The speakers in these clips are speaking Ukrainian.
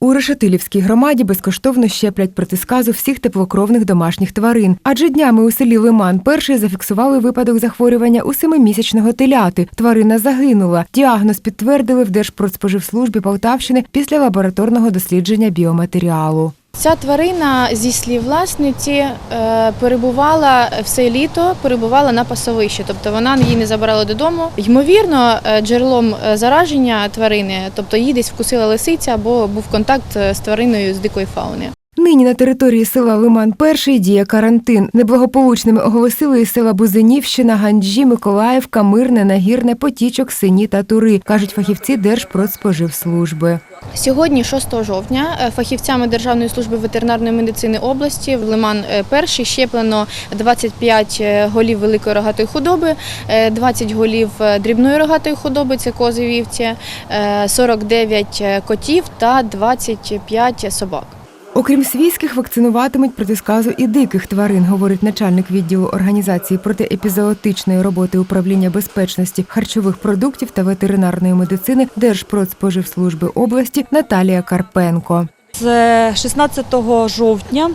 У Решетилівській громаді безкоштовно щеплять проти сказу всіх теплокровних домашніх тварин. Адже днями у селі Лиман перший зафіксували випадок захворювання у семимісячного теляти. Тварина загинула. Діагноз підтвердили в Держпродспоживслужбі Полтавщини після лабораторного дослідження біоматеріалу. Ця тварина, зі слів власниці, е, перебувала все літо, перебувала на пасовищі, тобто вона її не забирала додому. Ймовірно, е, джерелом е, зараження тварини, тобто її десь вкусила лисиця або був контакт з твариною з дикої фауни. Нині на території села Лиман перший діє карантин. Неблагополучними оголосили із села Бузинівщина, Ганджі, Миколаївка, Мирне, Нагірне, Потічок, Сині та Тури, кажуть фахівці Держпродспоживслужби. Сьогодні, 6 жовтня, е, фахівцями Державної служби ветеринарної медицини області в Лиман е, перший щеплено 25 голів великої рогатої худоби, е, 20 голів е, дрібної рогатої худоби, це кози вівці, е, 49 котів та 25 собак. Окрім свійських, вакцинуватимуть проти сказу і диких тварин, говорить начальник відділу організації протиепізоотичної роботи управління безпечності харчових продуктів та ветеринарної медицини Держпродспоживслужби області Наталія Карпенко. З 16 жовтня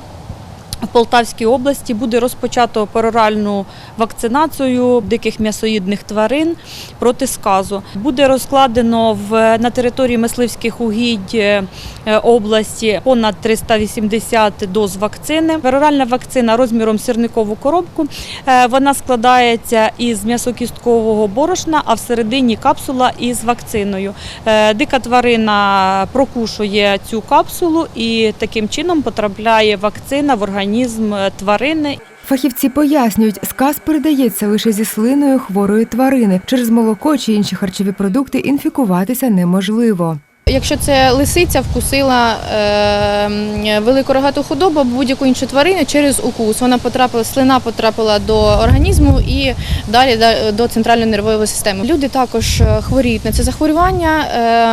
в Полтавській області буде розпочато пероральну вакцинацію диких м'ясоїдних тварин проти сказу. Буде розкладено в, на території мисливських угідь е, області понад 380 доз вакцини. Пероральна вакцина розміром сірникову коробку. Е, Вона складається із м'ясокісткового борошна, а всередині капсула із вакциною. Е, Дика тварина прокушує цю капсулу і таким чином потрапляє вакцина в організм е, тварини. Фахівці пояснюють, сказ передається лише зі слиною хворої тварини. Через молоко чи інші харчові продукти інфікуватися неможливо. Якщо це лисиця вкусила е, велику рогату худобу будь-яку іншу тварину через укус, вона потрапила, слина потрапила до організму і далі до центральної нервової системи. Люди також е, хворіють на це захворювання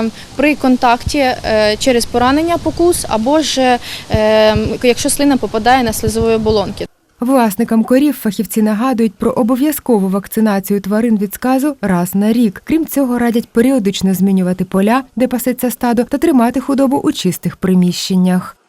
е, при контакті е, через поранення покус або ж е, якщо слина попадає на слизової оболонки. Власникам корів фахівці нагадують про обов'язкову вакцинацію тварин від сказу раз на рік. Крім цього, радять періодично змінювати поля, де пасеться стадо, та тримати худобу у чистих приміщеннях.